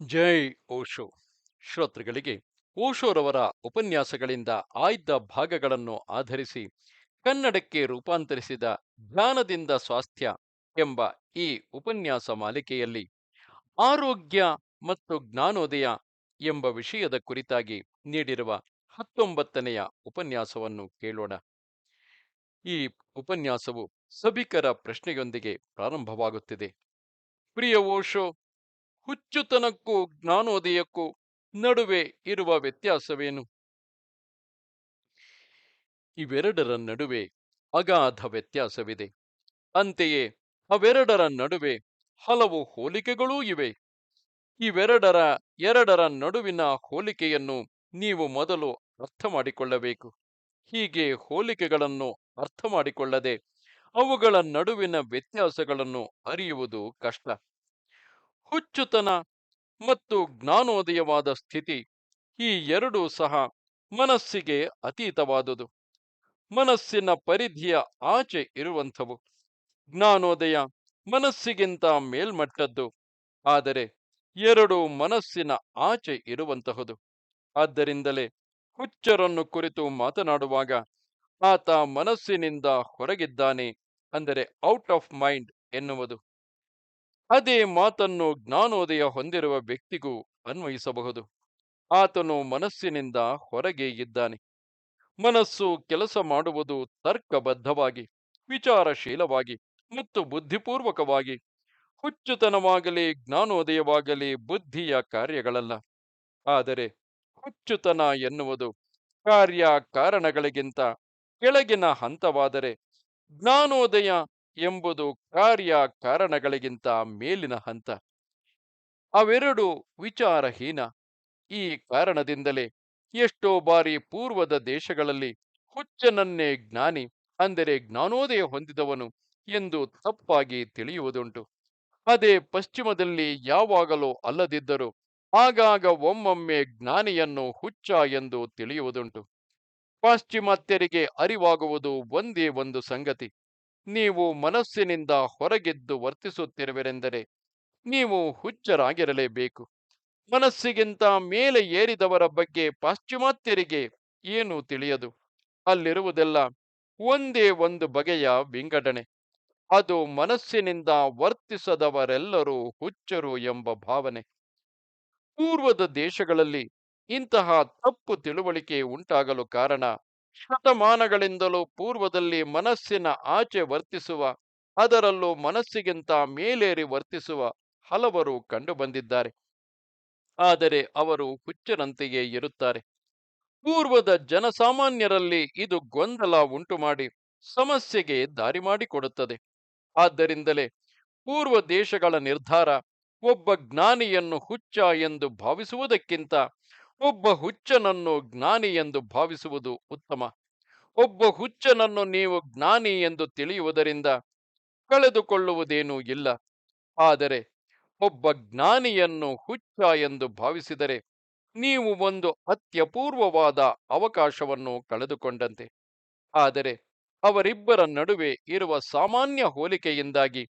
ಜೈ ಓಶೋ. ಶ್ರೋತೃಗಳಿಗೆ ಓಶೋರವರ ಉಪನ್ಯಾಸಗಳಿಂದ ಆಯ್ದ ಭಾಗಗಳನ್ನು ಆಧರಿಸಿ ಕನ್ನಡಕ್ಕೆ ರೂಪಾಂತರಿಸಿದ ಜ್ಞಾನದಿಂದ ಸ್ವಾಸ್ಥ್ಯ ಎಂಬ ಈ ಉಪನ್ಯಾಸ ಮಾಲಿಕೆಯಲ್ಲಿ ಆರೋಗ್ಯ ಮತ್ತು ಜ್ಞಾನೋದಯ ಎಂಬ ವಿಷಯದ ಕುರಿತಾಗಿ ನೀಡಿರುವ ಹತ್ತೊಂಬತ್ತನೆಯ ಉಪನ್ಯಾಸವನ್ನು ಕೇಳೋಣ. ಈ ಉಪನ್ಯಾಸವು ಸಭಿಕರ ಪ್ರಶ್ನೆಯೊಂದಿಗೆ ಪ್ರಾರಂಭವಾಗುತ್ತಿದೆ. ಪ್ರಿಯ ಓಶೋ ಹುಚ್ಚುತನಕ್ಕೂ ಜ್ಞಾನೋದಯಕ್ಕೂ ನಡುವೆ ಇರುವ ವ್ಯತ್ಯಾಸವೇನು? ಇವೆರಡರ ನಡುವೆ ಅಗಾಧ ವ್ಯತ್ಯಾಸವಿದೆ. ಅಂತೆಯೇ ಅವೆರಡರ ನಡುವೆ ಹಲವು ಹೋಲಿಕೆಗಳೂ ಇವೆ. ಇವೆರಡರ ಎರಡರ ನಡುವಿನ ಹೋಲಿಕೆಯನ್ನು ನೀವು ಮೊದಲು ಅರ್ಥ ಮಾಡಿಕೊಳ್ಳಬೇಕು ಹೀಗೆ ಹೋಲಿಕೆಗಳನ್ನು ಅರ್ಥ ಮಾಡಿಕೊಳ್ಳದೆ ಅವುಗಳ ನಡುವಿನ ವ್ಯತ್ಯಾಸಗಳನ್ನು ಅರಿಯುವುದು ಕಷ್ಟ. ಹುಚ್ಚುತನ ಮತ್ತು ಜ್ಞಾನೋದಯವಾದ ಸ್ಥಿತಿ ಈ ಎರಡೂ ಸಹ ಮನಸ್ಸಿಗೆ ಅತೀತವಾದುದು. ಮನಸ್ಸಿನ ಪರಿಧಿಯ ಆಚೆ ಇರುವಂಥವು. ಜ್ಞಾನೋದಯ ಮನಸ್ಸಿಗಿಂತ ಮೇಲ್ಮಟ್ಟದ್ದು. ಆದರೆ ಎರಡು ಮನಸ್ಸಿನ ಆಚೆ ಇರುವಂತಹುದು. ಆದ್ದರಿಂದಲೇ ಹುಚ್ಚರನ್ನು ಕುರಿತು ಮಾತನಾಡುವಾಗ ಆತ ಮನಸ್ಸಿನಿಂದ ಹೊರಗಿದ್ದಾನೆ ಅಂದರೆ ಔಟ್ ಆಫ್ ಮೈಂಡ್ ಎನ್ನುವುದು. ಅದೇ ಮಾತನ್ನು ಜ್ಞಾನೋದಯ ಹೊಂದಿರುವ ವ್ಯಕ್ತಿಗೂ ಅನ್ವಯಿಸಬಹುದು. ಆತನು ಮನಸ್ಸಿನಿಂದ ಹೊರಗೆ ಇದ್ದಾನೆ. ಮನಸ್ಸು ಕೆಲಸ ಮಾಡುವುದು ತರ್ಕಬದ್ಧವಾಗಿ, ವಿಚಾರಶೀಲವಾಗಿ ಮತ್ತು ಬುದ್ಧಿಪೂರ್ವಕವಾಗಿ, ಹುಚ್ಚುತನವಾಗಲಿ ಜ್ಞಾನೋದಯವಾಗಲಿ ಬುದ್ಧಿಯ ಕಾರ್ಯಗಳಲ್ಲ. ಆದರೆ ಹುಚ್ಚುತನ ಎನ್ನುವುದು ಕಾರ್ಯ ಕಾರಣಗಳಿಗಿಂತ ಕೆಳಗಿನ ಹಂತವಾದರೆ ಜ್ಞಾನೋದಯ ಎಂಬುದು ಕಾರ್ಯ ಕಾರಣಗಳಿಗಿಂತ ಮೇಲಿನ ಹಂತ. ಅವೆರಡು ವಿಚಾರಹೀನ. ಈ ಕಾರಣದಿಂದಲೇ ಎಷ್ಟೋ ಬಾರಿ ಪೂರ್ವದ ದೇಶಗಳಲ್ಲಿ ಹುಚ್ಚನನ್ನೇ ಜ್ಞಾನಿ, ಅಂದರೆ ಜ್ಞಾನೋದಯ ಹೊಂದಿದವನು ಎಂದು ತಪ್ಪಾಗಿ ತಿಳಿಯುವುದುಂಟು. ಅದೇ ಪಶ್ಚಿಮದಲ್ಲಿ ಯಾವಾಗಲೂ ಅಲ್ಲದಿದ್ದರೂ ಆಗಾಗ ಒಮ್ಮೊಮ್ಮೆ ಜ್ಞಾನಿಯನ್ನು ಹುಚ್ಚ ಎಂದು ತಿಳಿಯುವುದುಂಟು. ಪಾಶ್ಚಿಮಾತ್ಯರಿಗೆ ಅರಿವಾಗುವುದು ಒಂದೇ ಒಂದು ಸಂಗತಿ. ನೀವು ಮನಸ್ಸಿನಿಂದ ಹೊರಗೆದ್ದು ವರ್ತಿಸುತ್ತಿರುವಿರೆಂದರೆ ನೀವು ಹುಚ್ಚರಾಗಿರಲೇಬೇಕು. ಮನಸ್ಸಿಗಿಂತ ಮೇಲೆ ಏರಿದವರ ಬಗ್ಗೆ ಪಾಶ್ಚಿಮಾತ್ಯರಿಗೆ ಏನು ತಿಳಿಯದು? ಅಲ್ಲಿರುವುದೆಲ್ಲ ಒಂದೇ ಒಂದು ಬಗೆಯ ವಿಂಗಡಣೆ. ಅದು ಮನಸ್ಸಿನಿಂದ ವರ್ತಿಸದವರೆಲ್ಲರೂ ಹುಚ್ಚರು ಎಂಬ ಭಾವನೆ. ಪೂರ್ವದ ದೇಶಗಳಲ್ಲಿ ಇಂತಹ ತಪ್ಪು ತಿಳುವಳಿಕೆ ಉಂಟಾಗಲು ಕಾರಣ ಶತಮಾನಗಳಿಂದಲೂ ಪೂರ್ವದಲ್ಲಿ ಮನಸ್ಸಿನ ಆಚೆ ವರ್ತಿಸುವ, ಅದರಲ್ಲೂ ಮನಸ್ಸಿಗಿಂತ ಮೇಲೇರಿ ವರ್ತಿಸುವ ಹಲವರು ಕಂಡುಬಂದಿದ್ದಾರೆ. ಆದರೆ ಅವರು ಹುಚ್ಚರಂತೆಯೇ ಇರುತ್ತಾರೆ. ಪೂರ್ವದ ಜನಸಾಮಾನ್ಯರಲ್ಲಿ ಇದು ಗೊಂದಲ ಉಂಟುಮಾಡಿ ಸಮಸ್ಯೆಗೆ ದಾರಿ ಮಾಡಿಕೊಡುತ್ತದೆ. ಆದ್ದರಿಂದಲೇ ಪೂರ್ವ ದೇಶಗಳ ನಿರ್ಧಾರ ಒಬ್ಬ ಜ್ಞಾನಿಯನ್ನು ಹುಚ್ಚ ಎಂದು ಭಾವಿಸುವುದಕ್ಕಿಂತ ಒಬ್ಬ ಹುಚ್ಚನನ್ನು ಜ್ಞಾನಿ ಎಂದು ಭಾವಿಸುವುದು ಉತ್ತಮ. ಒಬ್ಬ ಹುಚ್ಚನನ್ನು ನೀವು ಜ್ಞಾನಿ ಎಂದು ತಿಳಿಯುವುದರಿಂದ ಕಳೆದುಕೊಳ್ಳುವುದೇನೂ ಇಲ್ಲ. ಆದರೆ ಒಬ್ಬ ಜ್ಞಾನಿಯನ್ನು ಹುಚ್ಚ ಎಂದು ಭಾವಿಸಿದರೆ ನೀವು ಒಂದು ಅತ್ಯಪೂರ್ವವಾದ ಅವಕಾಶವನ್ನು ಕಳೆದುಕೊಂಡಂತೆ. ಆದರೆ ಅವರಿಬ್ಬರ ನಡುವೆ ಇರುವ ಸಾಮಾನ್ಯ ಹೋಲಿಕೆಯಿಂದಾಗಿ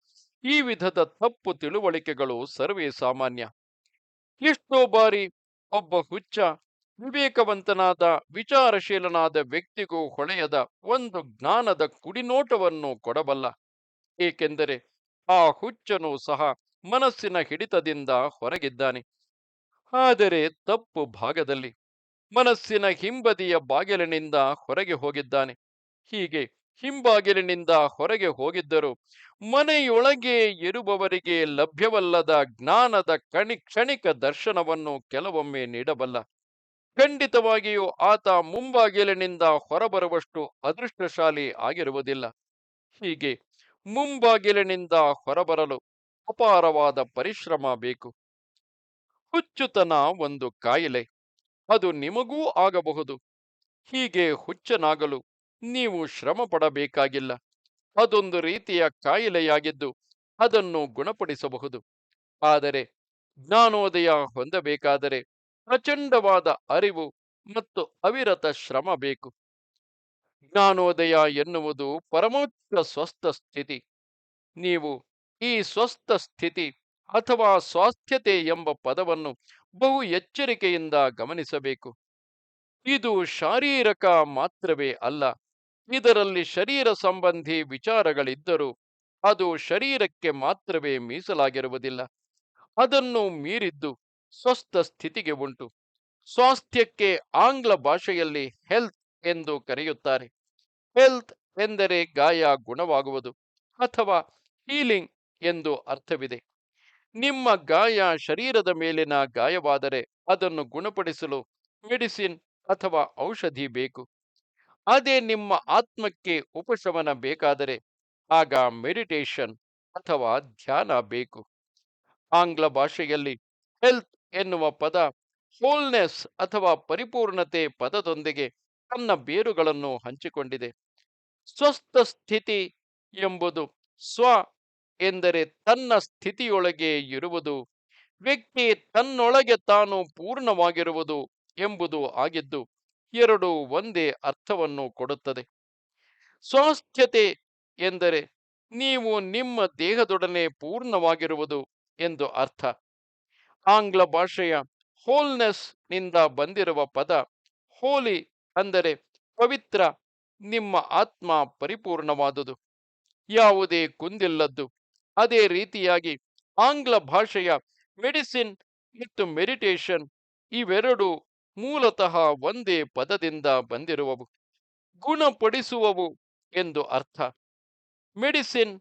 ಈ ವಿಧದ ತಪ್ಪು ತಿಳುವಳಿಕೆಗಳು ಸರ್ವೇ ಸಾಮಾನ್ಯ. ಎಷ್ಟೋ ಬಾರಿ ಒಬ್ಬ ಹುಚ್ಚ ವಿವೇಕವಂತನಾದ, ವಿಚಾರಶೀಲನಾದ ವ್ಯಕ್ತಿಗೂ ಹೊಳೆಯದ ಒಂದು ಜ್ಞಾನದ ಕುಡಿನೋಟವನ್ನು ಕೊಡಬಲ್ಲ. ಏಕೆಂದರೆ ಆ ಹುಚ್ಚನು ಸಹ ಮನಸ್ಸಿನ ಹಿಡಿತದಿಂದ ಹೊರಗಿದ್ದಾನೆ. ಆದರೆ ತಪ್ಪು ಭಾಗದಲ್ಲಿ ಮನಸ್ಸಿನ ಹಿಂಬದಿಯ ಬಾಗಿಲಿನಿಂದ ಹೊರಗೆ ಹೋಗಿದ್ದಾನೆ. ಹೀಗೆ ಹಿಂಬಾಗಿಲಿನಿಂದ ಹೊರಗೆ ಹೋಗಿದ್ದರು. ಮನೆಯೊಳಗೆ ಇರುವವರಿಗೆ ಲಭ್ಯವಲ್ಲದ ಜ್ಞಾನದ ಕಣಿ ಕ್ಷಣಿಕ ದರ್ಶನವನ್ನು ಕೆಲವೊಮ್ಮೆ ನೀಡಬಲ್ಲ. ಖಂಡಿತವಾಗಿಯೂ ಆತ ಮುಂಬಾಗಿಲಿನಿಂದ ಹೊರಬರುವಷ್ಟು ಅದೃಷ್ಟಶಾಲಿ ಆಗಿರುವುದಿಲ್ಲ. ಹೀಗೆ ಮುಂಬಾಗಿಲಿನಿಂದ ಹೊರಬರಲು ಅಪಾರವಾದ ಪರಿಶ್ರಮ ಬೇಕು. ಹುಚ್ಚುತನ ಒಂದು ಕಾಯಿಲೆ. ಅದು ನಿಮಗೂ ಆಗಬಹುದು. ಹೀಗೆ ಹುಚ್ಚನಾಗಲು ನೀವು ಶ್ರಮ ಪಡಬೇಕಾಗಿಲ್ಲ ಅದೊಂದು ರೀತಿಯ ಕಾಯಿಲೆಯಾಗಿದ್ದು ಅದನ್ನು ಗುಣಪಡಿಸಬಹುದು. ಆದರೆ ಜ್ಞಾನೋದಯ ಹೊಂದಬೇಕಾದರೆ ಪ್ರಚಂಡವಾದ ಅರಿವು ಮತ್ತು ಅವಿರತ ಶ್ರಮ ಬೇಕು. ಜ್ಞಾನೋದಯ ಎನ್ನುವುದು ಪರಮೋಚ್ಚ ಸ್ವಸ್ಥ ಸ್ಥಿತಿ. ನೀವು ಈ ಸ್ವಸ್ಥ ಸ್ಥಿತಿ ಅಥವಾ ಸ್ವಾಸ್ಥ್ಯತೆ ಎಂಬ ಪದವನ್ನು ಬಹು ಎಚ್ಚರಿಕೆಯಿಂದ ಗಮನಿಸಬೇಕು. ಇದು ಶಾರೀರಕ ಮಾತ್ರವೇ ಅಲ್ಲ ಇದರಲ್ಲಿ ಶರೀರ ಸಂಬಂಧಿ ವಿಚಾರಗಳಿದ್ದರೂ ಅದು ಶರೀರಕ್ಕೆ ಮಾತ್ರವೇ ಮೀಸಲಾಗಿರುವುದಿಲ್ಲ. ಅದನ್ನು ಮೀರಿದ್ದು ಸ್ವಸ್ಥ ಸ್ಥಿತಿಗೆ ಉಂಟು. ಸ್ವಾಸ್ಥ್ಯಕ್ಕೆ ಆಂಗ್ಲ ಭಾಷೆಯಲ್ಲಿ ಹೆಲ್ತ್ ಎಂದು ಕರೆಯುತ್ತಾರೆ. ಹೆಲ್ತ್ ಎಂದರೆ ಗಾಯ, ಗುಣವಾಗುವುದು ಅಥವಾ ಹೀಲಿಂಗ್ ಎಂದು ಅರ್ಥವಿದೆ. ನಿಮ್ಮ ಗಾಯ ಶರೀರದ ಮೇಲಿನ ಗಾಯವಾದರೆ ಅದನ್ನು ಗುಣಪಡಿಸಲು ಮೆಡಿಸಿನ್ ಅಥವಾ ಔಷಧಿ ಬೇಕು. ಅದೇ ನಿಮ್ಮ ಆತ್ಮಕ್ಕೆ ಉಪಶಮನ ಬೇಕಾದರೆ ಆಗ ಮೆಡಿಟೇಷನ್ ಅಥವಾ ಧ್ಯಾನ ಬೇಕು. ಆಂಗ್ಲ ಭಾಷೆಯಲ್ಲಿ ಹೆಲ್ತ್ ಎನ್ನುವ ಪದ ಹೋಲ್ನೆಸ್ ಅಥವಾ ಪರಿಪೂರ್ಣತೆ ಪದದೊಂದಿಗೆ ತನ್ನ ಬೇರುಗಳನ್ನು ಹಂಚಿಕೊಂಡಿದೆ. ಸ್ವಸ್ಥ ಸ್ಥಿತಿ ಎಂಬುದು ಸ್ವ ಎಂದರೆ ತನ್ನ ಸ್ಥಿತಿಯೊಳಗೆ ಇರುವುದು, ವ್ಯಕ್ತಿ ತನ್ನೊಳಗೆ ತಾನು ಪೂರ್ಣವಾಗಿರುವುದು ಎಂಬುದು ಆಗಿದ್ದು ಎರಡು ಒಂದೇ ಅರ್ಥವನ್ನು ಕೊಡುತ್ತದೆ. ಸ್ವಾಸ್ಥ್ಯತೆ ಎಂದರೆ ನೀವು ನಿಮ್ಮ ದೇಹದೊಡನೆ ಪೂರ್ಣವಾಗಿರುವುದು ಎಂದು ಅರ್ಥ. ಆಂಗ್ಲ ಭಾಷೆಯ ಹೋಲ್ನೆಸ್ನಿಂದ ಬಂದಿರುವ ಪದ ಹೋಲಿ ಅಂದರೆ ಪವಿತ್ರ, ನಿಮ್ಮ ಆತ್ಮ ಪರಿಪೂರ್ಣವಾದುದು. ಯಾವುದೇ ಕುಂದಿಲ್ಲದ್ದು ಅದೇ ರೀತಿಯಾಗಿ ಆಂಗ್ಲ ಭಾಷೆಯ ಮೆಡಿಸಿನ್ ಮತ್ತು ಮೆಡಿಟೇಷನ್ ಇವೆರಡು ಮೂಲತಃ ಒಂದೇ ಪದದಿಂದ ಬಂದಿರುವವು, ಗುಣಪಡಿಸುವವು ಎಂದು ಅರ್ಥ. ಮೆಡಿಸಿನ್,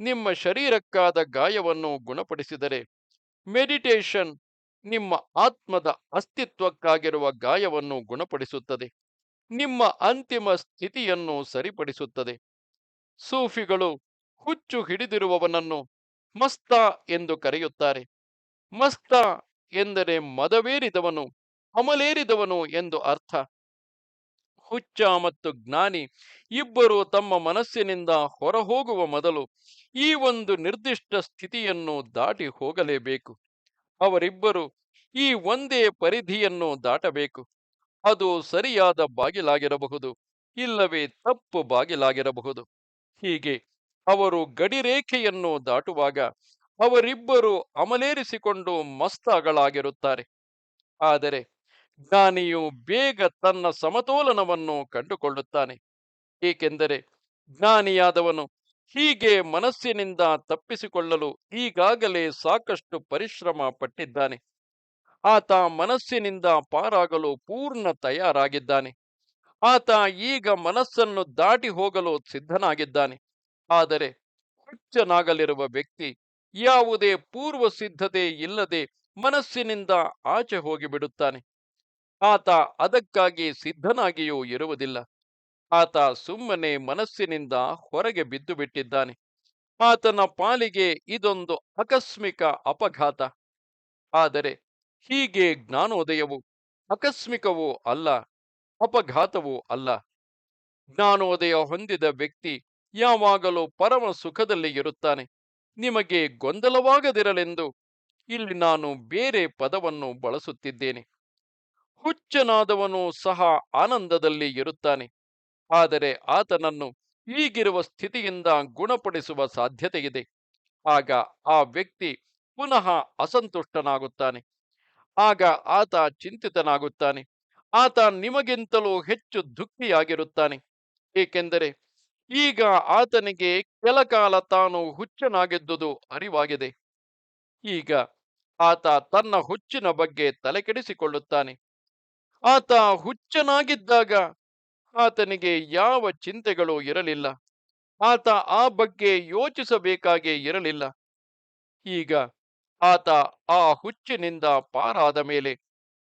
ನಿಮ್ಮ ಶರೀರಕ್ಕಾದ ಗಾಯವನ್ನು ಗುಣಪಡಿಸಿದರೆ, ಮೆಡಿಟೇಷನ್ ನಿಮ್ಮ ಆತ್ಮದ ಅಸ್ತಿತ್ವಕ್ಕಾಗಿರುವ ಗಾಯವನ್ನು ಗುಣಪಡಿಸುತ್ತದೆ, ನಿಮ್ಮ ಅಂತಿಮ ಸ್ಥಿತಿಯನ್ನು ಸರಿಪಡಿಸುತ್ತದೆ. ಸೂಫಿಗಳು, ಹುಚ್ಚು ಹಿಡಿದಿರುವವನನ್ನು ಮಸ್ತ ಎಂದು ಕರೆಯುತ್ತಾರೆ. ಮಸ್ತ ಎಂದರೆ ಮದವೇರಿದವನು. ಅಮಲೇರಿದವನು ಎಂದು ಅರ್ಥ. ಹುಚ್ಚ ಮತ್ತು ಜ್ಞಾನಿ ಇಬ್ಬರು ತಮ್ಮ ಮನಸ್ಸಿನಿಂದ ಹೊರಹೋಗುವ ಮೊದಲು ಈ ಒಂದು ನಿರ್ದಿಷ್ಟ ಸ್ಥಿತಿಯನ್ನು ದಾಟಿ ಹೋಗಲೇಬೇಕು. ಅವರಿಬ್ಬರು ಈ ಒಂದೇ ಪರಿಧಿಯನ್ನು ದಾಟಬೇಕು. ಅದು ಸರಿಯಾದ ಬಾಗಿಲಾಗಿರಬಹುದು, ಇಲ್ಲವೇ ತಪ್ಪು ಬಾಗಿಲಾಗಿರಬಹುದು. ಹೀಗೆ ಅವರು ಗಡಿರೇಖೆಯನ್ನು ದಾಟುವಾಗ ಅವರಿಬ್ಬರು ಅಮಲೇರಿಸಿಕೊಂಡು ಮಸ್ತಗಳಾಗಿರುತ್ತಾರೆ. ಆದರೆ ಜ್ಞಾನಿಯು ಬೇಗ ತನ್ನ ಸಮತೋಲನವನ್ನು ಕಂಡುಕೊಳ್ಳುತ್ತಾನೆ. ಏಕೆಂದರೆ ಜ್ಞಾನಿಯಾದವನು ಹೀಗೆ ಮನಸ್ಸಿನಿಂದ ತಪ್ಪಿಸಿಕೊಳ್ಳಲು ಈಗಾಗಲೇ ಸಾಕಷ್ಟು ಪರಿಶ್ರಮ ಪಟ್ಟಿದ್ದಾನೆ. ಆತ ಮನಸ್ಸಿನಿಂದ ಪಾರಾಗಲು ಪೂರ್ಣ ತಯಾರಾಗಿದ್ದಾನೆ. ಆತ ಈಗ ಮನಸ್ಸನ್ನು ದಾಟಿ ಹೋಗಲು ಸಿದ್ಧನಾಗಿದ್ದಾನೆ. ಆದರೆ ಹುಚ್ಚನಾಗಲಿರುವ ವ್ಯಕ್ತಿ ಯಾವುದೇ ಪೂರ್ವ ಸಿದ್ಧತೆ ಇಲ್ಲದೆ ಮನಸ್ಸಿನಿಂದ ಆಚೆ ಹೋಗಿಬಿಡುತ್ತಾನೆ. ಆತ ಅದಕ್ಕಾಗಿ ಸಿದ್ಧನಾಗಿಯೂ ಇರುವುದಿಲ್ಲ. ಆತ ಸುಮ್ಮನೆ ಮನಸ್ಸಿನಿಂದ ಹೊರಗೆ ಬಿದ್ದು ಬಿಟ್ಟಿದ್ದಾನೆ. ಆತನ ಪಾಲಿಗೆ ಇದೊಂದು ಆಕಸ್ಮಿಕ ಅಪಘಾತ. ಆದರೆ ಹೀಗೆ ಜ್ಞಾನೋದಯವು ಆಕಸ್ಮಿಕವೂ ಅಲ್ಲ, ಅಪಘಾತವೂ ಅಲ್ಲ. ಜ್ಞಾನೋದಯ ಹೊಂದಿದ ವ್ಯಕ್ತಿ ಯಾವಾಗಲೂ ಪರಮ ಸುಖದಲ್ಲಿ ಇರುತ್ತಾನೆ. ನಿಮಗೆ ಗೊಂದಲವಾಗದಿರಲೆಂದು ಇಲ್ಲಿ ನಾನು ಬೇರೆ ಪದವನ್ನು ಬಳಸುತ್ತಿದ್ದೇನೆ. ಹುಚ್ಚನಾದವನು ಸಹ ಆನಂದದಲ್ಲಿ ಇರುತ್ತಾನೆ. ಆದರೆ ಆತನನ್ನು ಈಗಿರುವ ಸ್ಥಿತಿಯಿಂದ ಗುಣಪಡಿಸುವ ಸಾಧ್ಯತೆಯಿದೆ. ಆಗ ಆ ವ್ಯಕ್ತಿ ಪುನಃ ಅಸಂತುಷ್ಟನಾಗುತ್ತಾನೆ. ಆಗ ಆತ ಚಿಂತಿತನಾಗುತ್ತಾನೆ. ಆತ ನಿಮಗಿಂತಲೂ ಹೆಚ್ಚು ದುಃಖಿಯಾಗಿರುತ್ತಾನೆ. ಏಕೆಂದರೆ ಈಗ ಆತನಿಗೆ ಕೆಲಕಾಲ ತಾನು ಹುಚ್ಚನಾಗಿದ್ದುದು ಅರಿವಾಗಿದೆ. ಈಗ ಆತ ತನ್ನ ಹುಚ್ಚಿನ ಬಗ್ಗೆ ತಲೆಕೆಡಿಸಿಕೊಳ್ಳುತ್ತಾನೆ. ಆತ ಹುಚ್ಚನಾಗಿದ್ದಾಗ ಆತನಿಗೆ ಯಾವ ಚಿಂತೆಗಳು ಇರಲಿಲ್ಲ. ಆತ ಆ ಬಗ್ಗೆ ಯೋಚಿಸಬೇಕಾಗೇ ಇರಲಿಲ್ಲ. ಈಗ ಆತ ಆ ಹುಚ್ಚಿನಿಂದ ಪಾರಾದ ಮೇಲೆ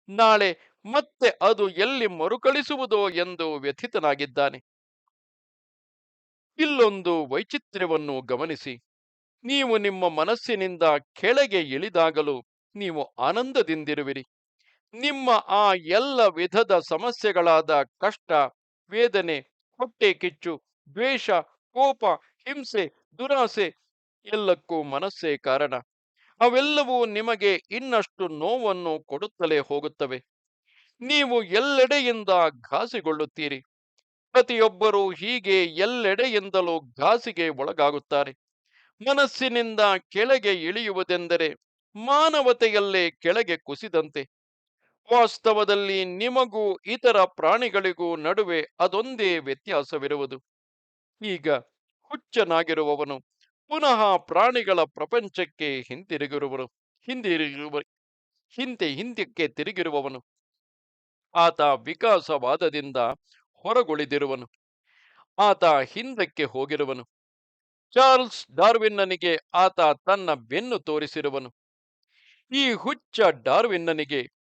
ನಾಳೆ ಮತ್ತೆ ಅದು ಎಲ್ಲಿ ಮರುಕಳಿಸುವುದೋ ಎಂದು ವ್ಯಥಿತನಾಗಿದ್ದಾನೆ. ಇಲ್ಲೊಂದು ವೈಚಿತ್ರ್ಯವನ್ನು ಗಮನಿಸಿ. ನೀವು ನಿಮ್ಮ ಮನಸ್ಸಿನಿಂದ ಕೆಳಗೆ ಇಳಿದಾಗಲೂ ನೀವು ಆನಂದದಿಂದಿರುವಿರಿ. ನಿಮ್ಮ ಆ ಎಲ್ಲ ವಿಧದ ಸಮಸ್ಯೆಗಳಾದ ಕಷ್ಟ, ವೇದನೆ, ಹೊಟ್ಟೆ ಕಿಚ್ಚು, ದ್ವೇಷ, ಕೋಪ, ಹಿಂಸೆ, ದುರಾಸೆ ಎಲ್ಲಕ್ಕೂ ಮನಸ್ಸೇ ಕಾರಣ. ಅವೆಲ್ಲವೂ ನಿಮಗೆ ಇನ್ನಷ್ಟು ನೋವನ್ನು ಕೊಡುತ್ತಲೇ ಹೋಗುತ್ತವೆ. ನೀವು ಎಲ್ಲೆಡೆಯಿಂದ ಘಾಸಿಗೊಳ್ಳುತ್ತೀರಿ. ಪ್ರತಿಯೊಬ್ಬರೂ ಹೀಗೆ ಎಲ್ಲೆಡೆಯಿಂದಲೂ ಘಾಸಿಗೆ ಒಳಗಾಗುತ್ತಾರೆ. ಮನಸ್ಸಿನಿಂದ ಕೆಳಗೆ ಇಳಿಯುವುದೆಂದರೆ ಮಾನವತೆಯಲ್ಲೇ ಕೆಳಗೆ ಕುಸಿದಂತೆ ವಾಸ್ತವದಲ್ಲಿ ನಿಮಗೂ ಇತರ ಪ್ರಾಣಿಗಳಿಗೂ ನಡುವೆ ಅದೊಂದೇ ವ್ಯತ್ಯಾಸವಿರುವುದು. ಈಗ ಹುಚ್ಚನಾಗಿರುವವನು ಪುನಃ ಪ್ರಾಣಿಗಳ ಪ್ರಪಂಚಕ್ಕೆ ಹಿಂತಿರುಗಿರುವನು ಹಿಂದಿರುಗಿರುವ, ಹಿಂದೆ ಹಿಂದಕ್ಕೆ ತಿರುಗಿರುವವನು. ಆತ ವಿಕಾಸವಾದದಿಂದ ಹೊರಗುಳಿದಿರುವನು. ಆತ ಹಿಂದಕ್ಕೆ ಹೋಗಿರುವನು. ಚಾರ್ಲ್ಸ್ ಡಾರ್ವಿನ್ನನಿಗೆ ಆತ ತನ್ನ ಬೆನ್ನು ತೋರಿಸಿರುವನು. ಈ ಹುಚ್ಚ ಡಾರ್ವಿನ್ನನಿಗೆ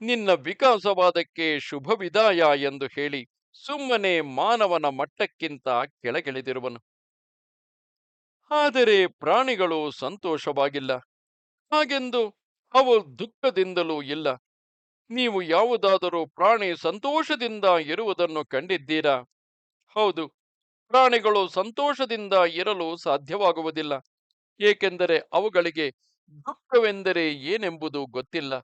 ನಿನ್ನ ವಿಕಾಸವಾದಕ್ಕೆ ಶುಭ ವಿದಾಯ ಎಂದು ಹೇಳಿ ಸುಮ್ಮನೆ ಮಾನವನ ಮಟ್ಟಕ್ಕಿಂತ ಕೆಳಗಿಳಿದಿರುವನು. ಆದರೆ ಪ್ರಾಣಿಗಳು ಸಂತೋಷವಾಗಿಲ್ಲ. ಹಾಗೆಂದು ಅವು ದುಃಖದಿಂದಲೂ ಇಲ್ಲ. ನೀವು ಯಾವುದಾದರೂ ಪ್ರಾಣಿ ಸಂತೋಷದಿಂದ ಇರುವುದನ್ನು ಕಂಡಿದ್ದೀರಾ? ಹೌದು, ಪ್ರಾಣಿಗಳು ಸಂತೋಷದಿಂದ ಇರಲು ಸಾಧ್ಯವಾಗುವುದಿಲ್ಲ. ಏಕೆಂದರೆ ಅವುಗಳಿಗೆ ದುಃಖವೆಂದರೆ ಏನೆಂಬುದು ಗೊತ್ತಿಲ್ಲ.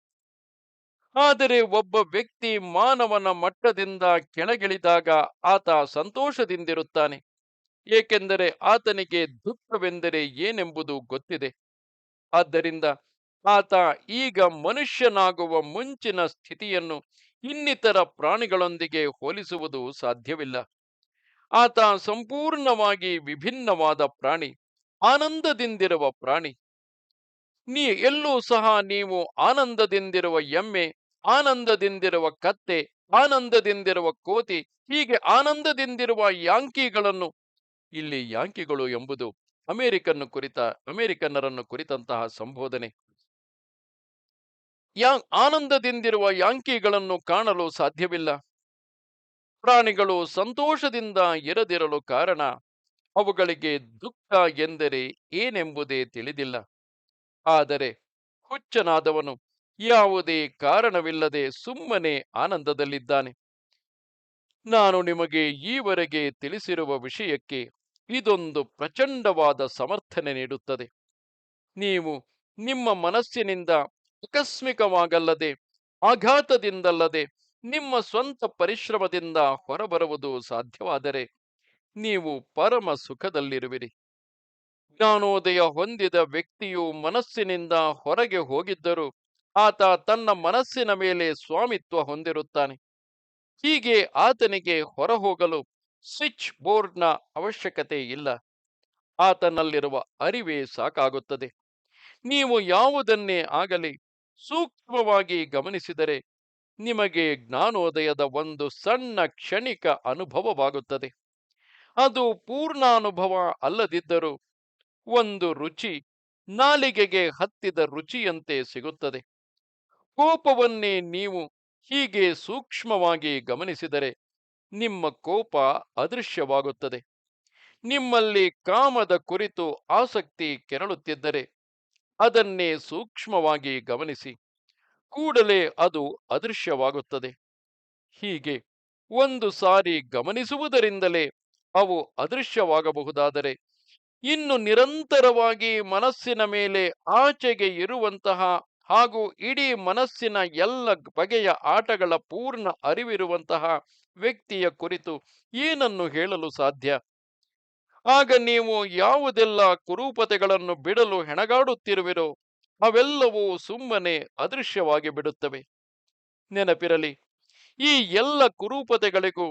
ಆದರೆ ಒಬ್ಬ ವ್ಯಕ್ತಿ ಮಾನವನ ಮಟ್ಟದಿಂದ ಕೆಳಗಿಳಿದಾಗ ಆತ ಸಂತೋಷದಿಂದಿರುತ್ತಾನೆ. ಏಕೆಂದರೆ ಆತನಿಗೆ ದುಃಖವೆಂದರೆ ಏನೆಂಬುದು ಗೊತ್ತಿದೆ. ಆದ್ದರಿಂದ ಆತ ಈಗ ಮನುಷ್ಯನಾಗುವ ಮುಂಚಿನ ಸ್ಥಿತಿಯನ್ನು ಇನ್ನಿತರ ಪ್ರಾಣಿಗಳೊಂದಿಗೆ ಹೋಲಿಸುವುದು ಸಾಧ್ಯವಿಲ್ಲ. ಆತ ಸಂಪೂರ್ಣವಾಗಿ ವಿಭಿನ್ನವಾದ ಪ್ರಾಣಿ, ಆನಂದದಿಂದಿರುವ ಪ್ರಾಣಿ. ನೀ ಎಲ್ಲೂ ಸಹ ನೀವು ಆನಂದದಿಂದಿರುವ ಎಮ್ಮೆ ಆನಂದದಿಂದಿರುವ ಕತ್ತೆ, ಆನಂದದಿಂದಿರುವ ಕೋತಿ, ಹೀಗೆ ಆನಂದದಿಂದಿರುವ ಯಾಂಕಿಗಳನ್ನು. ಇಲ್ಲಿ ಯಾಂಕಿಗಳು ಎಂಬುದು ಅಮೆರಿಕನ್ನು ಕುರಿತ, ಅಮೆರಿಕನ್ನರನ್ನು ಕುರಿತಂತಹ ಸಂಬೋಧನೆ. ಯಾ ಆನಂದದಿಂದಿರುವ ಯಾಂಕಿಗಳನ್ನು ಕಾಣಲು ಸಾಧ್ಯವಿಲ್ಲ. ಪ್ರಾಣಿಗಳು ಸಂತೋಷದಿಂದ ಇರದಿರಲು ಕಾರಣ, ಅವುಗಳಿಗೆ ದುಃಖ ಎಂದರೆ ಏನೆಂಬುದೇ ತಿಳಿದಿಲ್ಲ. ಆದರೆ ಹುಚ್ಚನಾದವನು ಯಾವುದೇ ಕಾರಣವಿಲ್ಲದೆ ಸುಮ್ಮನೆ ಆನಂದದಲ್ಲಿದ್ದಾನೆ. ನಾನು ನಿಮಗೆ ಈವರೆಗೆ ತಿಳಿಸಿರುವ ವಿಷಯಕ್ಕೆ ಇದೊಂದು ಪ್ರಚಂಡವಾದ ಸಮರ್ಥನೆ ನೀಡುತ್ತದೆ. ನೀವು ನಿಮ್ಮ ಮನಸ್ಸಿನಿಂದ ಆಕಸ್ಮಿಕವಾಗಲ್ಲದೆ, ಆಘಾತದಿಂದಲ್ಲದೆ, ನಿಮ್ಮ ಸ್ವಂತ ಪರಿಶ್ರಮದಿಂದ ಹೊರಬರುವುದು ಸಾಧ್ಯವಾದರೆ ನೀವು ಪರಮ ಸುಖದಲ್ಲಿರುವಿರಿ. ಜ್ಞಾನೋದಯ ಹೊಂದಿದ ವ್ಯಕ್ತಿಯು ಮನಸ್ಸಿನಿಂದ ಹೊರಗೆ ಹೋಗಿದ್ದರೂ ಆತ ತನ್ನ ಮನಸ್ಸಿನ ಮೇಲೆ ಸ್ವಾಮಿತ್ವ ಹೊಂದಿರುತ್ತಾನೆ. ಹೀಗೆ ಆತನಿಗೆ ಹೊರಹೋಗಲು ಸ್ವಿಚ್ ಬೋರ್ಡ್ನ ಅವಶ್ಯಕತೆ ಇಲ್ಲ. ಆತನಲ್ಲಿರುವ ಅರಿವೇ ಸಾಕಾಗುತ್ತದೆ. ನೀವು ಯಾವುದನ್ನೇ ಆಗಲಿ ಸೂಕ್ಷ್ಮವಾಗಿ ಗಮನಿಸಿದರೆ ನಿಮಗೆ ಜ್ಞಾನೋದಯದ ಒಂದು ಸಣ್ಣ ಕ್ಷಣಿಕ ಅನುಭವವಾಗುತ್ತದೆ. ಅದು ಪೂರ್ಣಾನುಭವ ಅಲ್ಲದಿದ್ದರೂ ಒಂದು ರುಚಿ ನಾಲಿಗೆಗೆ ಹತ್ತಿದ ರುಚಿಯಂತೆ ಸಿಗುತ್ತದೆ. ಕೋಪವನ್ನೇ ನೀವು ಹೀಗೆ ಸೂಕ್ಷ್ಮವಾಗಿ ಗಮನಿಸಿದರೆ ನಿಮ್ಮ ಕೋಪ ಅದೃಶ್ಯವಾಗುತ್ತದೆ. ನಿಮ್ಮಲ್ಲಿ ಕಾಮದ ಕುರಿತು ಆಸಕ್ತಿ ಕೆರಳುತ್ತಿದ್ದರೆ ಅದನ್ನೇ ಸೂಕ್ಷ್ಮವಾಗಿ ಗಮನಿಸಿ, ಕೂಡಲೇ ಅದು ಅದೃಶ್ಯವಾಗುತ್ತದೆ. ಹೀಗೆ ಒಂದು ಸಾರಿ ಗಮನಿಸುವುದರಿಂದಲೇ ಅವು ಅದೃಶ್ಯವಾಗಬಹುದಾದರೆ ಇನ್ನು ನಿರಂತರವಾಗಿ ಮನಸ್ಸಿನ ಮೇಲೆ ಆಚೆಗೆ ಇರುವಂತಹ ಹಾಗೂ ಇಡೀ ಮನಸ್ಸಿನ ಎಲ್ಲ ಬಗೆಯ ಆಟಗಳ ಪೂರ್ಣ ಅರಿವಿರುವಂತಹ ವ್ಯಕ್ತಿಯ ಕುರಿತು ಏನನ್ನು ಹೇಳಲು ಸಾಧ್ಯ? ಆಗ ನೀವು ಯಾವುದೆಲ್ಲ ಕುರೂಪತೆಗಳನ್ನು ಬಿಡಲು ಹೆಣಗಾಡುತ್ತಿರುವಿರೋ ಅವೆಲ್ಲವೂ ಸುಮ್ಮನೆ ಅದೃಶ್ಯವಾಗಿ ಬಿಡುತ್ತವೆ. ನೆನಪಿರಲಿ, ಈ ಎಲ್ಲ ಕುರೂಪತೆಗಳಿಗೂ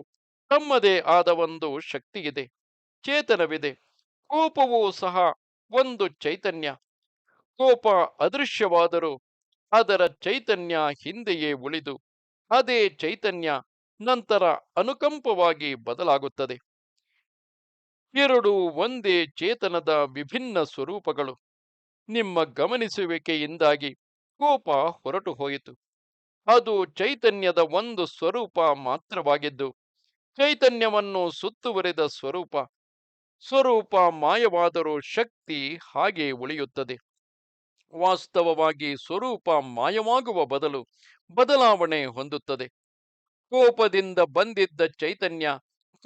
ತಮ್ಮದೇ ಆದ ಒಂದು ಶಕ್ತಿಯಿದೆ, ಚೇತನವಿದೆ, ಕೋಪವೂ ಸಹ ಒಂದು ಚೈತನ್ಯ. ಕೋಪ ಅದೃಶ್ಯವಾದರೂ. ಅದರ ಚೈತನ್ಯ ಹಿಂದೆಯೇ ಉಳಿದು, ಅದೇ ಚೈತನ್ಯ ನಂತರ ಅನುಕಂಪವಾಗಿ ಬದಲಾಗುತ್ತದೆ. ಎರಡು ಒಂದೇ ಚೇತನದ ವಿಭಿನ್ನ ಸ್ವರೂಪಗಳು. ನಿಮ್ಮ ಗಮನಿಸುವಿಕೆಯಿಂದಾಗಿ ಕೋಪ ಹೊರಟು ಹೋಯಿತು. ಅದು ಚೈತನ್ಯದ ಒಂದು ಸ್ವರೂಪ ಮಾತ್ರವಾಗಿದ್ದು, ಚೈತನ್ಯವನ್ನು ಸುತ್ತುವರಿದ ಸ್ವರೂಪ ಸ್ವರೂಪ ಮಾಯವಾದರೂ ಶಕ್ತಿ ಹಾಗೆ ಉಳಿಯುತ್ತದೆ. ವಾಸ್ತವವಾಗಿ ಸ್ವರೂಪ ಮಾಯವಾಗುವ ಬದಲು ಬದಲಾವಣೆ ಹೊಂದುತ್ತದೆ. ಕೋಪದಿಂದ ಬಂದಿದ್ದ ಚೈತನ್ಯ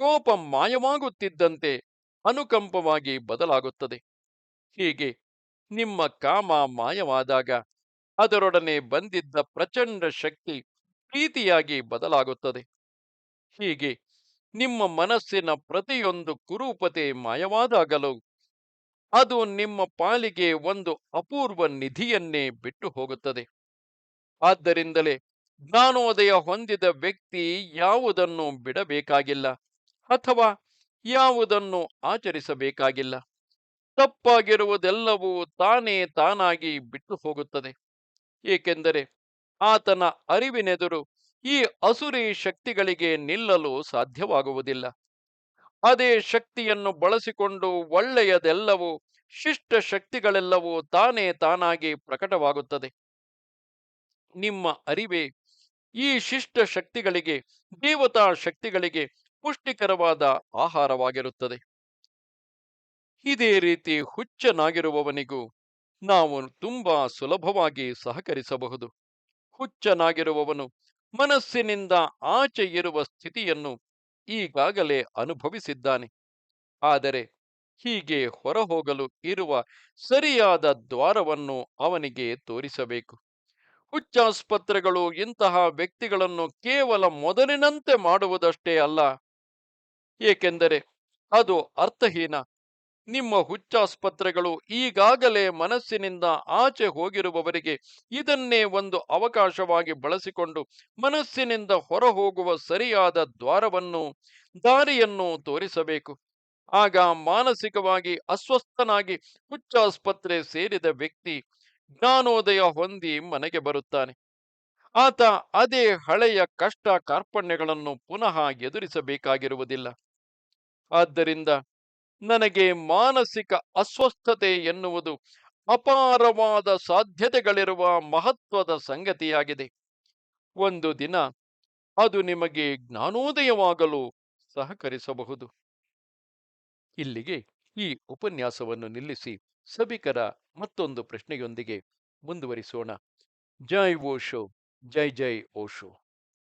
ಕೋಪ ಮಾಯವಾಗುತ್ತಿದ್ದಂತೆ ಅನುಕಂಪವಾಗಿ ಬದಲಾಗುತ್ತದೆ. ಹೀಗೆ ನಿಮ್ಮ ಕಾಮ ಮಾಯವಾದಾಗ ಅದರೊಡನೆ ಬಂದಿದ್ದ ಪ್ರಚಂಡ ಶಕ್ತಿ ಪ್ರೀತಿಯಾಗಿ ಬದಲಾಗುತ್ತದೆ. ಹೀಗೆ ನಿಮ್ಮ ಮನಸ್ಸಿನ ಪ್ರತಿಯೊಂದು ಕುರೂಪತೆ ಮಾಯವಾದಾಗಲೂ ಅದು ನಿಮ್ಮ ಪಾಲಿಗೆ ಒಂದು ಅಪೂರ್ವ ನಿಧಿಯನ್ನೇ ಬಿಟ್ಟು ಹೋಗುತ್ತದೆ. ಆದ್ದರಿಂದಲೇ ಜ್ಞಾನೋದಯ ಹೊಂದಿದ ವ್ಯಕ್ತಿ ಯಾವುದನ್ನು ಬಿಡಬೇಕಾಗಿಲ್ಲ ಅಥವಾ ಯಾವುದನ್ನು ಆಚರಿಸಬೇಕಾಗಿಲ್ಲ. ತಪ್ಪಾಗಿರುವುದೆಲ್ಲವೂ ತಾನೇ ತಾನಾಗಿ ಬಿಟ್ಟು ಹೋಗುತ್ತದೆ. ಏಕೆಂದರೆ ಆತನ ಅರಿವಿನೆದುರು ಈ ಅಸುರಿ ಶಕ್ತಿಗಳಿಗೆ ನಿಲ್ಲಲು ಸಾಧ್ಯವಾಗುವುದಿಲ್ಲ. ಅದೇ ಶಕ್ತಿಯನ್ನು ಬಳಸಿಕೊಂಡು ಒಳ್ಳೆಯದೆಲ್ಲವೂ ಶಿಷ್ಟ ಶಕ್ತಿಗಳೆಲ್ಲವೂ ತಾನೇ ತಾನಾಗಿ ಪ್ರಕಟವಾಗುತ್ತದೆ. ನಿಮ್ಮ ಅರಿವೇ ಈ ಶಿಷ್ಟ ಶಕ್ತಿಗಳಿಗೆ ದೇವತಾ ಶಕ್ತಿಗಳಿಗೆ ಪುಷ್ಟಿಕರವಾದ ಆಹಾರವಾಗಿರುತ್ತದೆ. ಇದೇ ರೀತಿ ಹುಚ್ಚನಾಗಿರುವವನಿಗೂ ನಾವು ತುಂಬಾ ಸುಲಭವಾಗಿ ಸಹಕರಿಸಬಹುದು. ಹುಚ್ಚನಾಗಿರುವವನು ಮನಸ್ಸಿನಿಂದ ಆಚೆ ಇರುವ ಸ್ಥಿತಿಯನ್ನು ಈಗಾಗಲೇ ಅನುಭವಿಸಿದ್ದಾನೆ. ಆದರೆ ಹೀಗೆ ಹೊರಹೋಗಲು ಇರುವ ಸರಿಯಾದ ದ್ವಾರವನ್ನು ಅವನಿಗೆ ತೋರಿಸಬೇಕು. ಹುಚ್ಚಾಸ್ಪತ್ರೆಗಳು ಇಂತಹ ವ್ಯಕ್ತಿಗಳನ್ನು ಕೇವಲ ಮೊದಲಿನಂತೆ ಮಾಡುವುದಷ್ಟೇ ಅಲ್ಲ. ಏಕೆಂದರೆ ಅದು ಅರ್ಥಹೀನ. ನಿಮ್ಮ ಹುಚ್ಚಾಸ್ಪತ್ರೆಗಳು ಈಗಾಗಲೇ ಮನಸ್ಸಿನಿಂದ ಆಚೆ ಹೋಗಿರುವವರಿಗೆ ಇದನ್ನೇ ಒಂದು ಅವಕಾಶವಾಗಿ ಬಳಸಿಕೊಂಡು ಮನಸ್ಸಿನಿಂದ ಹೊರಹೋಗುವ ಸರಿಯಾದ ದ್ವಾರವನ್ನು, ದಾರಿಯನ್ನು ತೋರಿಸಬೇಕು. ಆಗ ಮಾನಸಿಕವಾಗಿ ಅಸ್ವಸ್ಥನಾಗಿ ಹುಚ್ಚಾಸ್ಪತ್ರೆ ಸೇರಿದ ವ್ಯಕ್ತಿ ಜ್ಞಾನೋದಯ ಹೊಂದಿ ಮನೆಗೆ ಬರುತ್ತಾನೆ. ಆತ ಅದೇ ಹಳೆಯ ಕಷ್ಟ ಕಾರ್ಪಣ್ಯಗಳನ್ನು ಪುನಃ ಎದುರಿಸಬೇಕಾಗಿರುವುದಿಲ್ಲ. ಆದ್ದರಿಂದ ನನಗೆ ಮಾನಸಿಕ ಅಸ್ವಸ್ಥತೆ ಎನ್ನುವುದು ಅಪಾರವಾದ ಸಾಧ್ಯತೆಗಳಿರುವ ಮಹತ್ವದ ಸಂಗತಿಯಾಗಿದೆ. ಒಂದು ದಿನ ಅದು ನಿಮಗೆ ಜ್ಞಾನೋದಯವಾಗಲು ಸಹಕರಿಸಬಹುದು. ಇಲ್ಲಿಗೆ ಈ ಉಪನ್ಯಾಸವನ್ನು ನಿಲ್ಲಿಸಿ ಸಭಿಕರ ಮತ್ತೊಂದು ಪ್ರಶ್ನೆಯೊಂದಿಗೆ ಮುಂದುವರಿಸೋಣ. ಜೈ ಓಶೋ ಜೈ ಜೈ ಓಶೋ